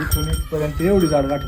इथून इथपर्यंत एवढी जाड गाठ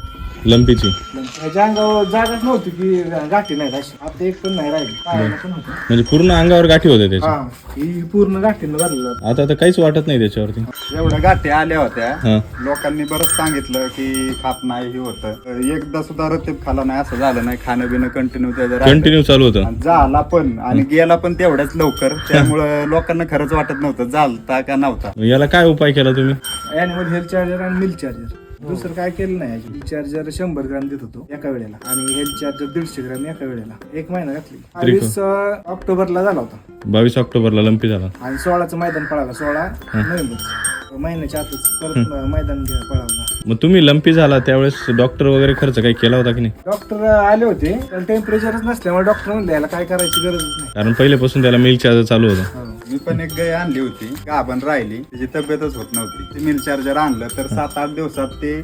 लंपीची. त्याच्या अंगावर जागाच नव्हती की गाठी नाही अशी. आता एक पण नाही राहिली. पायाला पण होती म्हणजे पूर्ण अंगावर गाठी होत्या त्याच्या. हा ही पूर्ण गाठीनं भरलेलं आता तर काहीच वाटत नाही त्याच्यावरती. एवढ्या गाठी आल्या होत्या. हा. लोकांनी बरंच सांगितलं की खात नाही हे होतं. एकदा सुद्धा रतीब खाला नाही असं झालं नाही. खाणं बिणं कंटिन्यू त्याचं राहिलं. कंटिन्यू चालू होतं. आणि झाला पण. आणि गेला पण तेवढ्याच लवकर. त्यामुळं लोकांना खरंच वाटत नव्हतं. झालता का नव्हता? याला काय उपाय केला तुम्ही? ॲनिमल हेल्थ चार्जर आणि मिल्क चार्जर दुसरं काय केलं नाही चार्जर शंभर ग्राम देत होतो एका वेळेला. आणि हेल्थ चार्जर दीडशे ग्राम एका वेळेला. एक महिना घातली. बावीस ऑक्टोबरला झाला होता. बावीस ऑक्टोबरला लंपी झाला. आणि सोळाचं मैदान पळाला सोळा नोव्हेंबर महिन्याच्या आतच परत मैदान घ्या पळावला मग तुम्ही लंपी झाला त्यावेळेस डॉक्टर वगैरे खर्च काही केला होता की नाही? डॉक्टर आले होते टेम्परेचरच नसल्यामुळे डॉक्टर म्हणले याला काय करायची गरजच नाही. कारण पहिल्यापासून त्याला मिल्क चार्जर चालू होतं. हो. मी पण एक गाय आणली होती. गाभण राहिली. त्याची तब्येतच होत नव्हती. ते मिल चार्जर आणलं तर सात आठ दिवसात ते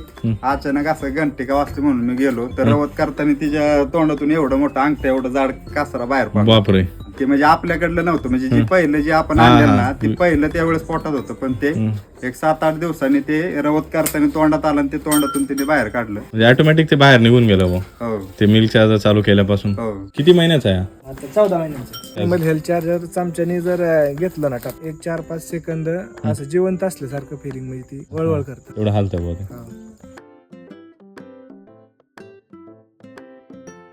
अचानक असं घंटे का वाजते म्हणून मी गेलो. तर रवत करताना तिच्या तोंडातून एवढं मोठं अंगठं एवढं जाड कासरा बाहेर पडला. बापरे. ते म्हणजे आपल्याकडलं नव्हतं. म्हणजे जे पहिलं जे आपण आणलेलं. ना ते पहिलं त्यावेळेस पोटात होतं. पण ते एक सात आठ दिवसांनी ते रवत करताना तोंडात आलं आणि ते तोंडातून तिने बाहेर काढलं. म्हणजे ऑटोमॅटिक ते बाहेर निघून गेलं बुवा. हो. ते मिल्क चार्जर चालू केल्यापासून. हो. किती महिन्याचा आहे हा? आता चौदा महिन्याचं ॲनिमल हेल्थ चार्जर चमच्याने जर अं, घेतलं ना टाक. एक चार पाच सेकंद असं जिवंत असल्यासारखं फिलिंग म्हणजे ती वळवळ करतं. एवढं हालतं बुवा ते. हा.